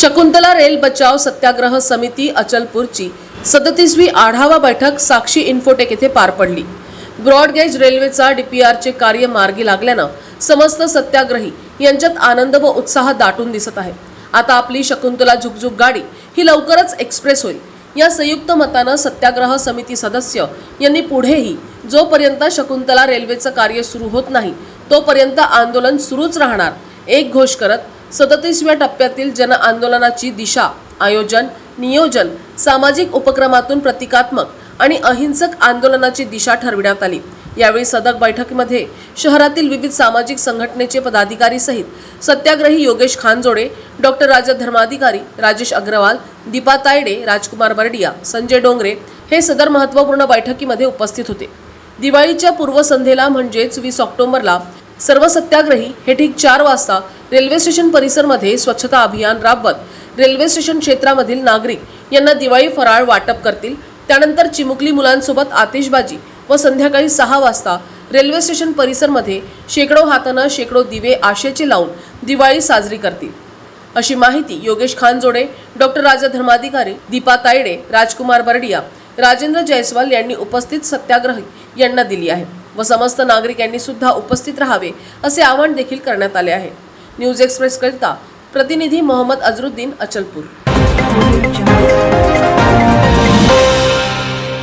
Shakuntala rail बचाव सत्याग्रह समिती अचलपूरची सदतीसवी आढावा बैठक साक्षी इन्फोटेक येथे पार पडली. ब्रॉडगेज रेल्वेचा डीपीआरचे कार्य मार्गी लागल्यानं समस्त सत्याग्रही यांच्यात आनंद व उत्साह दाटून दिसत आहे. आता आपली शकुंतला झुकझुक गाडी ही लवकरच एक्सप्रेस होईल. या संयुक्त मतानं सत्याग्रह समिती सदस्य यांनी पुढेही जोपर्यंत शकुंतला रेल्वेचं कार्य सुरू होत नाही तोपर्यंत आंदोलन सुरूच राहणार एक घोष करत सदतीसव्या टप्प्यातील जन आंदोलनाची दिशा आयोजन नियोजन सामाजिक उपक्रमातून प्रतिकात्मक आणि अहिंसक आंदोलनाची दिशा ठरविण्यात आली. यावेळी सदक बैठकीमध्ये शहरातील विविध सामाजिक संघटनेचे पदाधिकारी सहित सत्याग्रही योगेश खानजोडे डॉक्टर राजा धर्माधिकारी राजेश अग्रवाल दीपा तायडे राजकुमार बर्डिया संजय डोंगरे हे सदर महत्त्वपूर्ण बैठकीमध्ये उपस्थित होते. दिवाळीच्या पूर्वसंध्येला म्हणजेच वीस ऑक्टोबरला सर्व सत्याग्रही हे ठीक चार वाजता रेल्वे स्टेशन परिसरमध्ये स्वच्छता अभियान राबवत रेल्वे स्टेशन क्षेत्रामधील नागरिक यांना दिवाळी फराळ वाटप करतील. त्यानंतर चिमुकली मुलांसोबत आतिषबाजी व संध्याकाळी सहा वाजता रेल्वे स्टेशन परिसरमध्ये शेकडो हातानं शेकडो दिवे आशेचे लावून दिवाळी साजरी करतील. अशी माहिती योगेश खानजोडे डॉक्टर राजा धर्माधिकारी दीपा तायडे राजकुमार बर्डिया राजेंद्र जयस्वाल यांनी उपस्थित सत्याग्रही यांना दिली आहे व समस्त नागरिक यांनी सुद्धा उपस्थित राहावे असे आवाहन देखील करण्यात आले आहे. न्यूज एक्सप्रेस करता प्रतिनिधी मोहम्मद अजरुद्दीन अचलपूर.